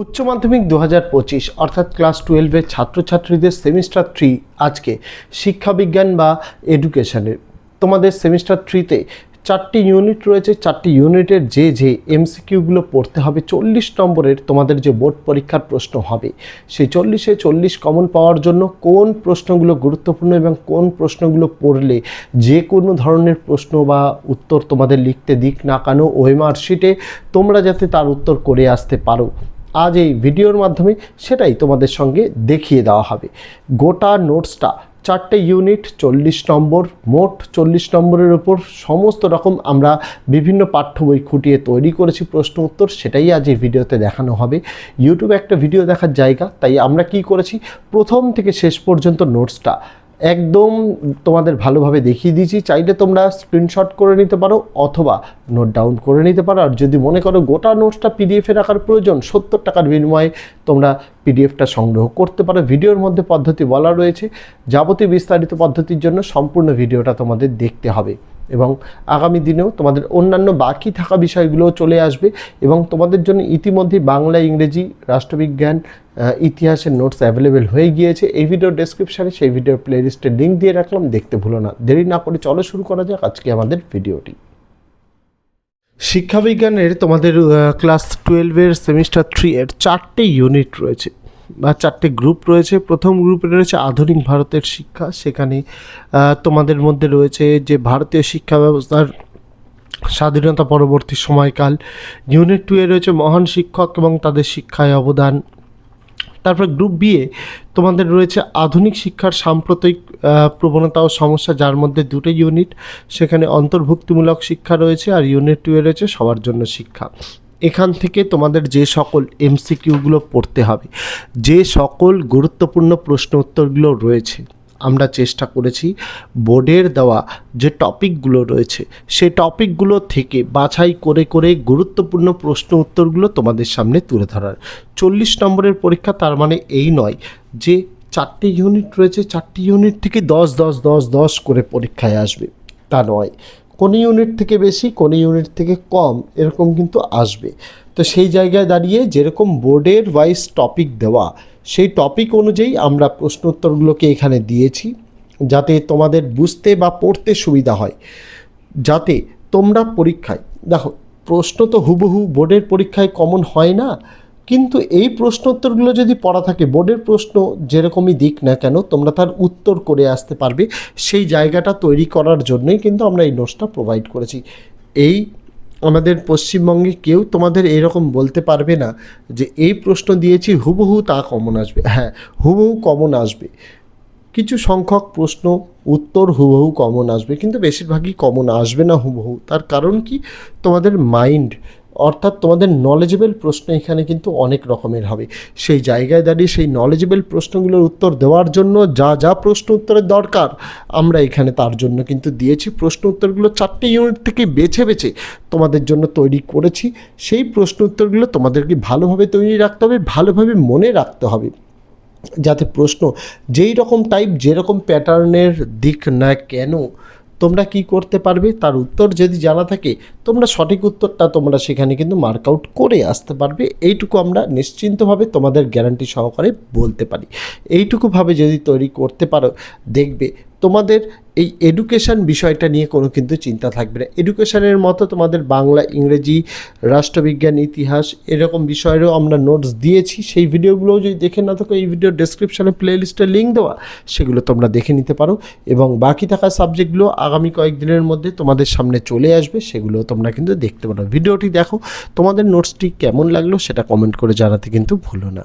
উচ্চ মাধ্যমিক দু পঁচিশ, অর্থাৎ ক্লাস টুয়েলভের ছাত্রছাত্রীদের সেমিস্টার থ্রি আজকে শিক্ষাবিজ্ঞান বা এডুকেশনের। তোমাদের সেমিস্টার থ্রিতে চারটি ইউনিট রয়েছে, চারটি ইউনিটের যে যে এমসিকিউগুলো পড়তে হবে, চল্লিশ নম্বরের তোমাদের যে বোর্ড পরীক্ষার প্রশ্ন হবে, সেই চল্লিশে চল্লিশ কমন পাওয়ার জন্য কোন প্রশ্নগুলো গুরুত্বপূর্ণ এবং কোন প্রশ্নগুলো পড়লে যে কোনো ধরনের প্রশ্ন বা উত্তর তোমাদের লিখতে দিক না কেন ওএমআর শিটে তোমরা যাতে তার উত্তর করে আসতে পারো। আজ এই ভিডিওর মাধ্যমে সেটাই তোমাদের সঙ্গে দেখিয়ে দেওয়া হবে। গোটা নোটসটা চারটে ইউনিট, চল্লিশ নম্বর, মোট চল্লিশ নম্বরের উপর সমস্ত রকম আমরা বিভিন্ন পাঠ্য বই খুঁটিয়ে তৈরি করেছি প্রশ্ন উত্তর, সেটাই আজ এই ভিডিওতে দেখানো হবে। ইউটিউবে একটা ভিডিও দেখার জায়গা, তাই আমরা কি করেছি? প্রথম থেকে শেষ পর্যন্ত নোটসটা একদম তোমাদের ভালোভাবে দেখিয়ে দিয়েছি। চাইলে তোমরা স্ক্রিনশট করে নিতে পারো অথবা নোট ডাউন করে নিতে পারো। আর যদি মনে করো গোটা নোটসটা পিডিএফে রাখার প্রয়োজন, সত্তর টাকার বিনিময়ে তোমরা পিডিএফটা সংগ্রহ করতে পারো। ভিডিওর মধ্যে পদ্ধতি বলা রয়েছে। যাবতীয় বিস্তারিত পদ্ধতির জন্য সম্পূর্ণ ভিডিওটা তোমাদের দেখতে হবে। এবং আগামী দিনেও তোমাদের অন্যান্য বাকি থাকা বিষয়গুলোও চলে আসবে এবং তোমাদের জন্য ইতিমধ্যে বাংলা, ইংরেজি, রাষ্ট্রবিজ্ঞান ইতিহাসের নোটস অ্যাভেলেবেল হয়ে গিয়েছে। এই ভিডিওর ডেসক্রিপশানে সেই ভিডিওর প্লেলিস্টের লিঙ্ক দিয়ে রাখলাম। দেখতে ভুলো না। দেরি না করে চলো শুরু করা যাক আজকে আমাদের ভিডিওটি শিক্ষাবিজ্ঞানের তোমাদের ক্লাস টুয়েলভের সেমিস্টার থ্রি এর চারটে ইউনিট রয়েছে। বা চারটে গ্রুপ রয়েছে। প্রথম গ্রুপে রয়েছে আধুনিক ভারতের শিক্ষা। সেখানে তোমাদের মধ্যে রয়েছে যে ভারতীয় শিক্ষা ব্যবস্থার স্বাধীনতা পরবর্তী সময়কাল। ইউনিট টু এ রয়েছে মহান শিক্ষক এবং তাদের শিক্ষায় অবদান। তারপর গ্রুপ বি এ তোমাদের রয়েছে আধুনিক শিক্ষার সাম্প্রতিক প্রবণতা ও সমস্যা, যার মধ্যে দুটো ইউনিট সেখানে অন্তর্ভুক্তিমূলক শিক্ষা রয়েছে আর ইউনিট টু এ রয়েছে সবার জন্য শিক্ষা। এখান থেকে তোমাদের যে সকল এমসিকিউগুলো পড়তে হবে, যে সকল গুরুত্বপূর্ণ প্রশ্ন উত্তরগুলো রয়েছে, আমরা চেষ্টা করেছি বোর্ডের দেওয়া যে টপিকগুলো রয়েছে সেই টপিকগুলো থেকে বাছাই করে করে গুরুত্বপূর্ণ প্রশ্ন উত্তরগুলো তোমাদের সামনে তুলে ধরার। চল্লিশ নম্বরের পরীক্ষা তার মানে এই নয় যে চারটি ইউনিট রয়েছে, চারটি ইউনিট থেকে দশ দশ দশ দশ করে পরীক্ষায় আসবে। তা নয়। কোন ইউনিট থেকে বেশি, কোন ইউনিট থেকে কম, এরকম কিন্তু আসবে। তো সেই জায়গায় দাঁড়িয়ে যেরকম বোর্ডের ওয়াইজ টপিক দেওয়া, সেই টপিক অনুযায়ী আমরা প্রশ্ন উত্তরগুলোকে এখানে দিয়েছি, যাতে তোমাদের বুঝতে বা পড়তে সুবিধা হয়। যাতে তোমরা পরীক্ষায়, দেখো, প্রশ্ন তো হুবহু বোর্ডের পরীক্ষায় কমন হয় না কিন্তু এই প্রশ্ন উত্তরগুলো যদি পড়া থাকে, বোর্ডের প্রশ্ন যেরকমই দিক না কেন, তোমরা তার উত্তর করে আসতে পারবে। সেই জায়গাটা তৈরি করার জন্যই কিন্তু আমরা এই নোটসটা প্রোভাইড করেছি। এই আমাদের পশ্চিমবঙ্গে কেউ তোমাদের এরকম বলতে পারবে না যে, এই প্রশ্ন দিয়েছি, হুবহু তা কমন আসবে। হ্যাঁ হুবহু কমন আসবে। কিছু সংখ্যক প্রশ্ন উত্তর হুবহু কমন আসবে, কিন্তু বেশিরভাগই কমন আসবে না হুবহু। তার কারণ কি? তোমাদের মাইন্ড অর্থাৎ তোমাদের নলেজেবল প্রশ্ন এখানে কিন্তু অনেক রকমের হবে। সেই জায়গায় দাঁড়িয়ে সেই নলেজেবল প্রশ্নগুলোর উত্তর দেওয়ার জন্য যা যা প্রশ্ন উত্তরের দরকার, আমরা এখানে তার জন্য কিন্তু দিয়েছি। প্রশ্ন উত্তরগুলো চারটে ইউনিট থেকে বেছে বেছে তোমাদের জন্য তৈরি করেছি। সেই প্রশ্ন উত্তরগুলো তোমাদেরকে ভালোভাবে তৈরি রাখতে হবে, ভালোভাবে মনে রাখতে হবে। যাতে প্রশ্ন যেই রকম টাইপ যেরকম প্যাটার্নের দিক না কেন তোমরা কি করতে পারবে? তার উত্তর যদি জানা থাকে, তোমরা সঠিক উত্তরটা তোমরা সেখানে কিন্তু মার্ক আউট করে আসতে পারবে। এইটুকু আমরা নিশ্চিন্তভাবে তোমাদের গ্যারান্টি সহকারে বলতে পারি। এইটুকুভাবে যদি তৈরি করতে পারো, দেখবে তোমাদের এই এডুকেশন বিষয়টা নিয়ে কোনো কিন্তু চিন্তা থাকবে না। এডুকেশানের মতো তোমাদের বাংলা, ইংরেজি, রাষ্ট্রবিজ্ঞান, ইতিহাস এরকম বিষয়েরও আমরা নোটস দিয়েছি। সেই ভিডিওগুলোও যদি দেখে না থাকো, এই ভিডিও ডেসক্রিপশানে প্লে লিস্টের লিঙ্ক দেওয়া, সেগুলো তোমরা দেখে নিতে পারো এবং বাকি থাকা সাবজেক্টগুলো আগামী কয়েকদিনের মধ্যে তোমাদের সামনে চলে আসবে সেগুলো তোমরা কিন্তু দেখতে পারো। ভিডিওটি দেখো, তোমাদের নোটসটি কেমন লাগল সেটা কমেন্ট করে জানাতে কিন্তু ভুলো না।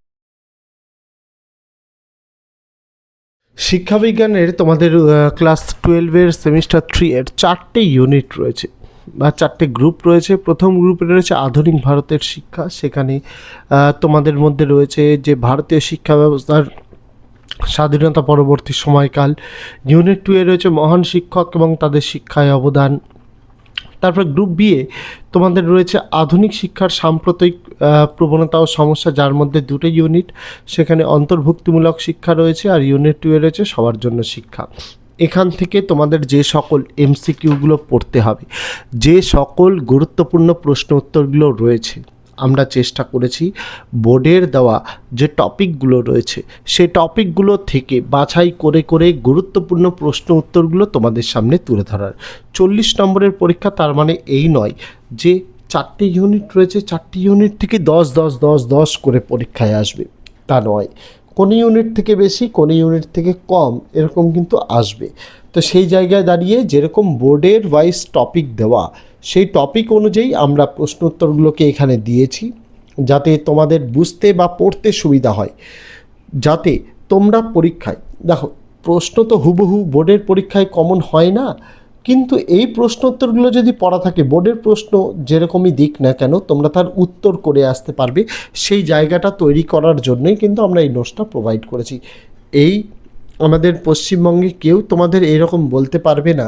শিক্ষাবিজ্ঞানের তোমাদের ক্লাস টুয়েলভের সেমিস্টার থ্রি এর চারটে ইউনিট রয়েছে, বা চারটে গ্রুপ রয়েছে। প্রথম গ্রুপে রয়েছে আধুনিক ভারতের শিক্ষা। সেখানে তোমাদের মধ্যে রয়েছে যে ভারতীয় শিক্ষা ব্যবস্থার স্বাধীনতা পরবর্তী সময়কাল। ইউনিট টুয়ে রয়েছে মহান শিক্ষক এবং তাদের শিক্ষায় অবদান। তারপর গ্রুপ বিয়ে তোমাদের রয়েছে আধুনিক শিক্ষার সাম্প্রতিক প্রবণতা ও সমস্যা, যার মধ্যে দুটো ইউনিট সেখানে অন্তর্ভুক্তিমূলক শিক্ষা রয়েছে আর ইউনিট টুয়ে রয়েছে সবার জন্য শিক্ষা। এখান থেকে তোমাদের যে সকল এমসিকিউগুলো পড়তে হবে, যে সকল গুরুত্বপূর্ণ প্রশ্ন উত্তরগুলো রয়েছে আমরা চেষ্টা করেছি বোর্ডের দেওয়া যে টপিকগুলো রয়েছে, সেই টপিকগুলো থেকে বাছাই করে করে গুরুত্বপূর্ণ প্রশ্ন উত্তরগুলো তোমাদের সামনে তুলে ধরার। চল্লিশ নম্বরের পরীক্ষা তার মানে এই নয় যে চারটি ইউনিট রয়েছে, চারটি ইউনিট থেকে দশ দশ দশ দশ করে পরীক্ষায় আসবে। তা নয়। কোনো ইউনিট থেকে বেশি, কোন ইউনিট থেকে কম, এরকম কিন্তু আসবে। তো সেই জায়গায় দাঁড়িয়ে যেরকম বোর্ডের ওয়াইজ টপিক দেওয়া, সেই টপিক অনুযায়ী আমরা প্রশ্ন উত্তরগুলোকে এখানে দিয়েছি, যাতে তোমাদের বুঝতে বা পড়তে সুবিধা হয়। যাতে তোমরা পরীক্ষায়, দেখো, প্রশ্ন তো হুবহু বোর্ডের পরীক্ষায় কমন হয় না কিন্তু এই প্রশ্ন উত্তরগুলো যদি পড়া থাকে, বোর্ডের প্রশ্ন যেরকমই দিক না কেন, তোমরা তার উত্তর করে আসতে পারবে। সেই জায়গাটা তৈরি করার জন্যই কিন্তু আমরা এই নোটসটা প্রোভাইড করেছি। এই আমাদের পশ্চিমবঙ্গে কেউ তোমাদের এরকম বলতে পারবে না